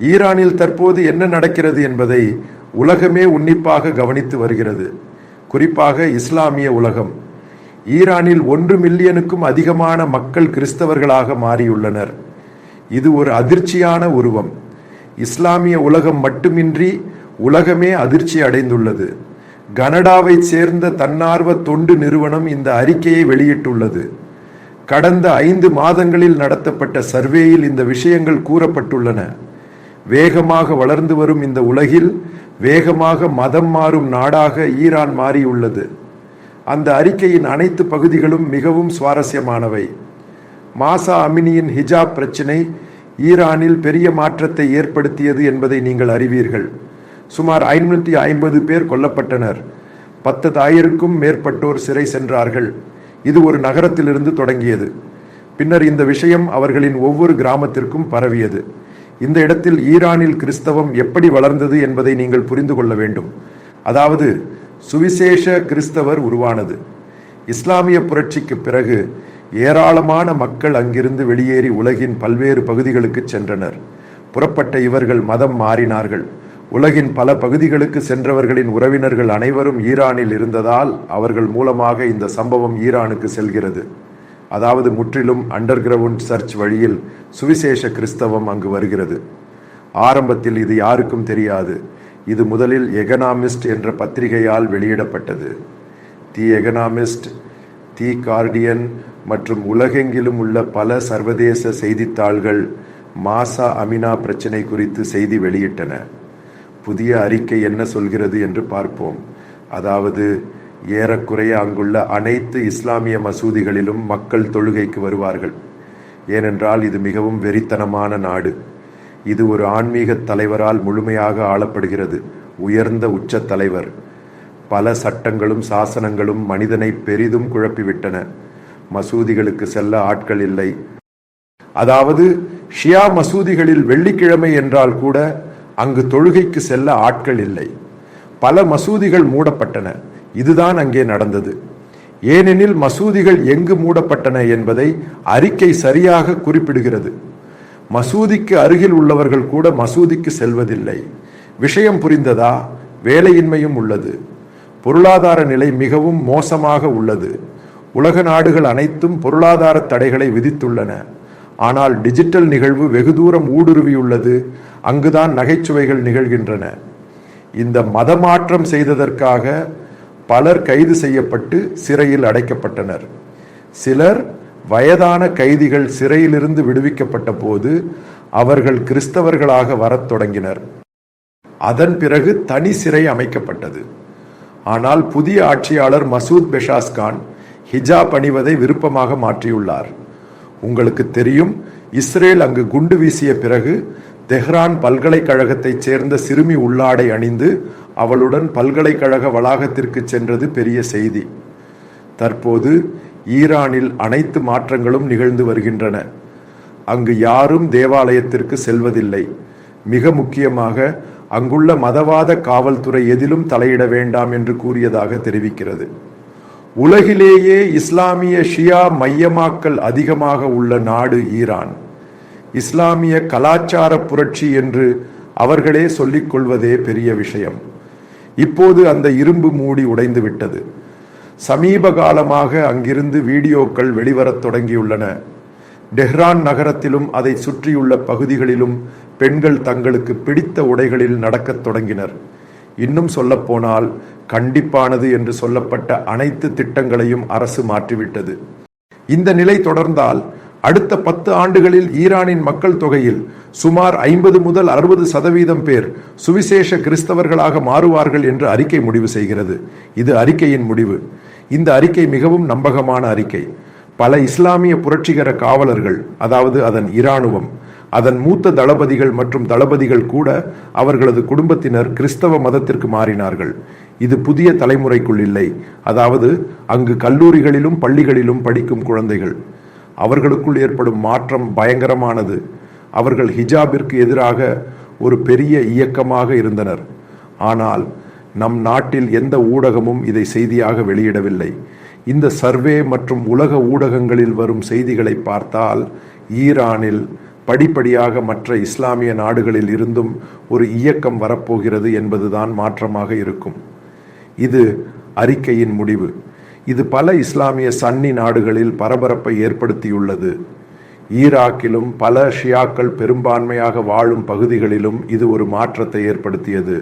ஈரானில் தற்போது என்ன நடக்கிறது என்பதை உலகமே உன்னிப்பாக கவனித்து வருகிறது. குறிப்பாக இஸ்லாமிய உலகம். ஈரானில் ஒன்று மில்லியனுக்கும் அதிகமான மக்கள் கிறிஸ்தவர்களாக மாறியுள்ளனர். இது ஒரு அதிர்ச்சியான உருவம். இஸ்லாமிய உலகம் மட்டுமின்றி உலகமே அதிர்ச்சி அடைந்துள்ளது. கனடாவைச் சேர்ந்த தன்னார்வ தொண்டு நிறுவனம் இந்த அறிக்கையை வெளியிட்டுள்ளது. கடந்த ஐந்து மாதங்களில் நடத்தப்பட்ட சர்வேயில் இந்த விஷயங்கள் கூறப்பட்டுள்ளன. வேகமாக வளர்ந்து வரும் இந்த உலகில் வேகமாக மதம் மாறும் நாடாக ஈரான் மாறியுள்ளது. அந்த அறிக்கையின் அனைத்து பகுதிகளும் மிகவும் சுவாரஸ்யமானவை. மாசா அமினியின் ஹிஜாப் பிரச்சினை ஈரானில் பெரிய மாற்றத்தை ஏற்படுத்தியது என்பதை நீங்கள் அறிவீர்கள். சுமார் ஐநூற்றி ஐம்பது பேர் கொல்லப்பட்டனர். பத்ததாயிரக்கும் மேற்பட்டோர் சிறை சென்றார்கள். இது ஒரு நகரத்திலிருந்து தொடங்கியது. பின்னர் இந்த விஷயம் அவர்களின் ஒவ்வொரு கிராமத்திற்கும் பரவியது. இந்த இடத்தில் ஈரானில் கிறிஸ்தவம் எப்படி வளர்ந்தது என்பதை நீங்கள் புரிந்து கொள்ள வேண்டும். அதாவது சுவிசேஷ கிறிஸ்தவர் உருவானது. இஸ்லாமிய புரட்சிக்கு பிறகு ஏராளமான மக்கள் அங்கிருந்து வெளியேறி உலகின் பல்வேறு பகுதிகளுக்கு சென்றனர். புறப்பட்ட இவர்கள் மதம் மாறினார்கள். உலகின் பல பகுதிகளுக்கு சென்றவர்களின் உறவினர்கள் அனைவரும் ஈரானில் இருந்ததால் அவர்கள் மூலமாக இந்த சம்பவம் ஈரானுக்கு செல்கிறது. அதாவது முற்றிலும் அண்டர் கிரவுண்ட் சர்ச் வழியில் சுவிசேஷ கிறிஸ்தவம் அங்கு வருகிறது. ஆரம்பத்தில் இது யாருக்கும் தெரியாது. இது முதலில் எகனாமிஸ்ட் என்ற பத்திரிகையால் வெளியிடப்பட்டது. தி எகனாமிஸ்ட் தி கார்டியன் மற்றும் உலகெங்கிலும் உள்ள பல சர்வதேச செய்தித்தாள்கள் மாசா அமினா பிரச்சினை குறித்து செய்தி வெளியிட்டன. புதிய அறிக்கை என்ன சொல்கிறது என்று பார்ப்போம். அதாவது ஏறக்குறைய அங்குள்ள அனைத்து இஸ்லாமிய மசூதிகளிலும் மக்கள் தொழுகைக்கு வருவார்கள். ஏனென்றால் இது மிகவும் வெறித்தனமான நாடு. இது ஒரு ஆன்மீக தலைவரால் முழுமையாக ஆளப்படுகிறது. உயர்ந்த உச்ச தலைவர். பல சட்டங்களும் சாசனங்களும் மனிதனை பெரிதும் குழப்பிவிட்டன. மசூதிகளுக்கு செல்ல ஆட்கள் இல்லை. அதாவது ஷியா மசூதிகளில் வெள்ளிக்கிழமை என்றால் கூட அங்கு தொழுகைக்கு செல்ல ஆட்கள் இல்லை. பல மசூதிகள் மூடப்பட்டன. இதுதான் அங்கே நடந்தது. ஏனெனில் மசூதிகள் எங்கு மூடப்பட்டன என்பதை அறிக்கை சரியாக குறிப்பிடுகிறது. மசூதிக்கு அருகில் உள்ளவர்கள் கூட மசூதிக்கு செல்வதில்லை. விஷயம் புரிந்ததா? வேலையின்மையும் உள்ளது. பொருளாதார நிலை மிகவும் மோசமாக உள்ளது. உலக நாடுகள் அனைத்தும் பொருளாதார தடைகளை விதித்துள்ளன. ஆனால் டிஜிட்டல் நிகழ்வு வெகு தூரம் ஊடுருவியுள்ளது. அங்குதான் நகைச்சுவைகள் நிகழ்கின்றன. இந்த மதமாற்றம் செய்ததற்காக பலர் கைது செய்யப்பட்டு சிறையில் அடைக்கப்பட்டனர். சிலர் வயதான கைதிகள் சிறையிலிருந்து விடுவிக்கப்பட்ட போது அவர்கள் கிறிஸ்தவர்களாக வரத் தொடங்கினர். அதன் பிறகு தனி சிறை அமைக்கப்பட்டது. ஆனால் புதிய ஆட்சியாளர் மசூத் பெஷாஸ்கான் ஹிஜாப் அணிவதை விருப்பமாக மாற்றியுள்ளார். உங்களுக்கு தெரியும் இஸ்ரேல் அங்கு குண்டு வீசிய பிறகு தெஹ்ரான் பல்கலைக்கழகத்தைச் சேர்ந்த சிறுமி உள்ளாடை அணிந்து அவளுடன் பல்கலைக்கழக வளாகத்திற்கு சென்றது பெரிய செய்தி. தற்போது ஈரானில் அனைத்து மாற்றங்களும் நிகழ்ந்து வருகின்றன. அங்கு யாரும் தேவாலயத்திற்கு செல்வதில்லை. மிக முக்கியமாக அங்குள்ள மதவாத காவல்துறை எதிலும் தலையிட வேண்டாம் என்று கூறியதாக தெரிவிக்கிறது. உலகிலேயே இஸ்லாமிய ஷியா மையமாக்கல் அதிகமாக உள்ள நாடு ஈரான். இஸ்லாமிய கலாச்சார புரட்சி என்று அவர்களே சொல்லிக் கொள்வதே பெரிய விஷயம். இப்போது அந்த இரும்பு மூடி உடைந்து விட்டது. சமீப காலமாக அங்கிருந்து வீடியோக்கள் வெளிவரத் தொடங்கியுள்ளன. டெஹ்ரான் நகரத்திலும் அதை சுற்றியுள்ள பகுதிகளிலும் பெண்கள் தங்களுக்கு பிடித்த உடைகளில் நடக்கத் தொடங்கினர். இன்னும் சொல்லப்போனால் கண்டிப்பானது என்று சொல்லப்பட்ட அனைத்து திட்டங்களையும் அரசு மாற்றிவிட்டது. இந்த நிலை தொடர்ந்தால் அடுத்த பத்து ஆண்டுகளில் ஈரானின் மக்கள் தொகையில் சுமார் ஐம்பது முதல் அறுபது சதவீதம் பேர் சுவிசேஷ கிறிஸ்தவர்களாக மாறுவார்கள் என்று அறிக்கை முடிவு செய்கிறது. இது அறிக்கையின் முடிவு. இந்த அறிக்கை மிகவும் நம்பகமான அறிக்கை. பல இஸ்லாமிய புரட்சிகர காவலர்கள் அதாவது அதன் இராணுவம் அதன் மூத்த தளபதிகள் மற்றும் தளபதிகள் கூட அவர்களது குடும்பத்தினர் கிறிஸ்தவ மதத்திற்கு மாறினார்கள். இது புதிய தலைமுறைக்குள் இல்லை. அதாவது அங்கு கல்லூரிகளிலும் பள்ளிகளிலும் படிக்கும் குழந்தைகள். அவர்களுக்குள் ஏற்படும் மாற்றம் பயங்கரமானது. அவர்கள் ஹிஜாபிற்கு எதிராக ஒரு பெரிய இயக்கமாக இருந்தனர். ஆனால் நம் நாட்டில் எந்த ஊடகமும் இதை செய்தியாக வெளியிடவில்லை. இந்த சர்வே மற்றும் உலக ஊடகங்களில் வரும் செய்திகளை பார்த்தால் ஈரானில் படிப்படியாக மற்ற இஸ்லாமிய நாடுகளில் இருந்தும் ஒரு இயக்கம் வரப்போகிறது என்பதுதான் மாற்றமாக இருக்கும். இது அறிக்கையின் முடிவு. இது பல இஸ்லாமிய சன்னி நாடுகளில் பரபரப்பை ஏற்படுத்தியுள்ளது. ஈராக்கிலும் பல ஷியாக்கள் பெரும்பான்மையாக வாழும் பகுதிகளிலும் இது ஒரு மாற்றத்தை ஏற்படுத்தியது.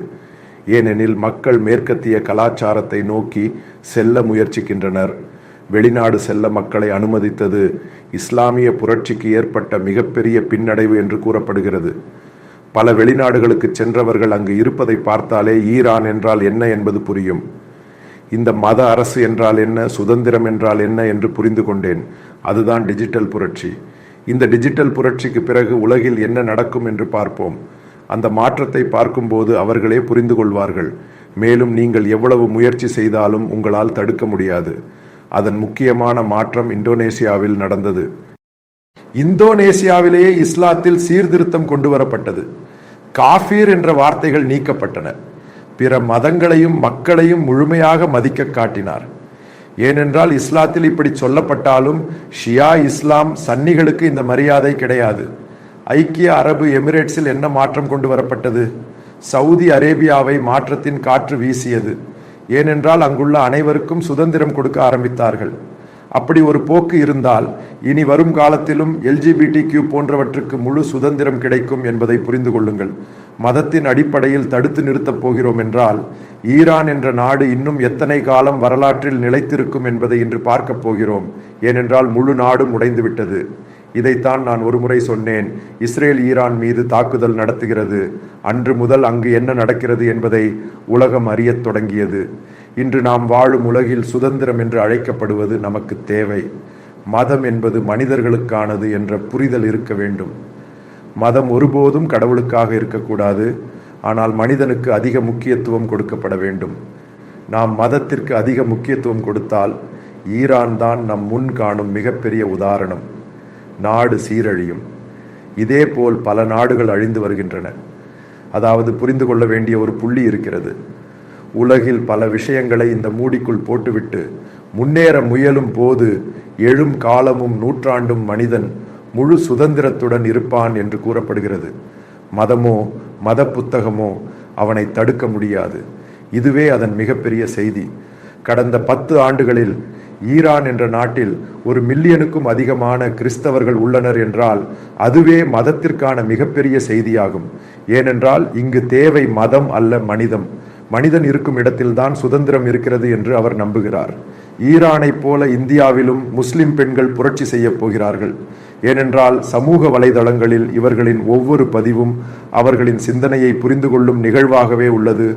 ஏனெனில் மக்கள் மேற்கத்திய கலாச்சாரத்தை நோக்கி செல்ல முயற்சிக்கின்றனர். வெளிநாடு செல்ல மக்களை அனுமதித்தது இஸ்லாமிய புரட்சிக்கு ஏற்பட்ட மிகப்பெரிய பின்னடைவு என்று கூறப்படுகிறது. பல வெளிநாடுகளுக்கு சென்றவர்கள் அங்கு இருப்பதை பார்த்தாலே ஈரான் என்றால் என்ன என்பது புரியும். இந்த மத அரசு என்றால் என்ன சுதந்திரம் என்றால் என்ன என்று புரிந்து கொண்டேன். அதுதான் டிஜிட்டல் புரட்சி. இந்த டிஜிட்டல் புரட்சிக்கு பிறகு உலகில் என்ன நடக்கும் என்று பார்ப்போம். அந்த மாற்றத்தை பார்க்கும்போது அவர்களே புரிந்து கொள்வார்கள். மேலும் நீங்கள் எவ்வளவு முயற்சி செய்தாலும் உங்களால் தடுக்க முடியாது. அதன் முக்கியமான மாற்றம் இந்தோனேசியாவில் நடந்தது. இந்தோனேசியாவிலேயே இஸ்லாத்தில் சீர்திருத்தம் கொண்டு வரப்பட்டது காஃபீர் என்ற வார்த்தைகள் நீக்கப்பட்டன. பிற மதங்களையும் மக்களையும் முழுமையாக மதிக்க காட்டினார். ஏனென்றால் இஸ்லாத்தில் இப்படி சொல்லப்பட்டாலும் ஷியா இஸ்லாம் சன்னிகளுக்கு இந்த மரியாதை கிடையாது. ஐக்கிய அரபு எமிரேட்ஸில் என்ன மாற்றம் கொண்டு வரப்பட்டது? சவுதி அரேபியாவை மாற்றத்தின் காற்று வீசியது. ஏனென்றால் அங்குள்ள அனைவருக்கும் சுதந்திரம் கொடுக்க ஆரம்பித்தார்கள். அப்படி ஒரு போக்கு இருந்தால் இனி வரும் காலத்திலும் எல்ஜிபிடி கியூ போன்றவற்றுக்கு முழு சுதந்திரம் கிடைக்கும் என்பதை புரிந்து கொள்ளுங்கள். மதத்தின் அடிப்படையில் தடுத்து நிறுத்தப் போகிறோம் என்றால் ஈரான் என்ற நாடு இன்னும் எத்தனை காலம் வரலாற்றில் நிலைத்திருக்கும் என்பதை இன்று பார்க்கப் போகிறோம். ஏனென்றால் முழு நாடும் உடைந்துவிட்டது. இதைத்தான் நான் ஒருமுறை சொன்னேன். இஸ்ரேல் ஈரான் மீது தாக்குதல் நடத்துகிறது. அன்று முதல் அங்கு என்ன நடக்கிறது என்பதை உலகம் அறியத் தொடங்கியது. இன்று நாம் வாழும் உலகில் சுதந்திரம் என்று அழைக்கப்படுவது நமக்கு தேவை. மதம் என்பது மனிதர்களுக்கானது என்ற புரிதல் இருக்க வேண்டும். மதம் ஒருபோதும் கடவுளுக்காக இருக்கக்கூடாது. ஆனால் மனிதனுக்கு அதிக முக்கியத்துவம் கொடுக்கப்பட வேண்டும். நாம் மதத்திற்கு அதிக முக்கியத்துவம் கொடுத்தால் ஈரான் தான் நம் முன் காணும் மிகப்பெரிய உதாரணம். நாடு சீரழியும். இதேபோல் பல நாடுகள் அழிந்து வருகின்றன. அதாவது புரிந்து கொள்ள வேண்டிய ஒரு புள்ளி இருக்கிறது. உலகில் பல விஷயங்களை இந்த மூடிக்குள் போட்டுவிட்டு முன்னேற முயலும் போது எழும் காலமும் நூற்றாண்டும் மனிதன் முழு சுதந்திரத்துடன் இருப்பான் என்று கூறப்படுகிறது. மதமோ மத புத்தகமோ அவனை தடுக்க முடியாது. இதுவே அதன் மிகப்பெரிய செய்தி. கடந்த பத்து ஆண்டுகளில் ஈரான் என்ற நாட்டில் ஒரு மில்லியனுக்கும் அதிகமான கிறிஸ்தவர்கள் உள்ளனர் என்றால் அதுவே மதத்திற்கான மிகப்பெரிய செய்தியாகும். ஏனென்றால் இங்கு தேவை மதம் அல்ல மனிதம். மனிதன் இருக்கும் இடத்தில்தான் சுதந்திரம் இருக்கிறது என்று அவர் நம்புகிறார். ஈரானைப் போல இந்தியாவிலும் முஸ்லிம் பெண்கள் புரட்சி செய்யப் போகிறார்கள். ஏனென்றால் சமூக வலைதளங்களில் இவர்களின் ஒவ்வொரு பதிவும் அவர்களின் சிந்தனையை புரிந்து கொள்ளும் நிகழ்வாகவே உள்ளது.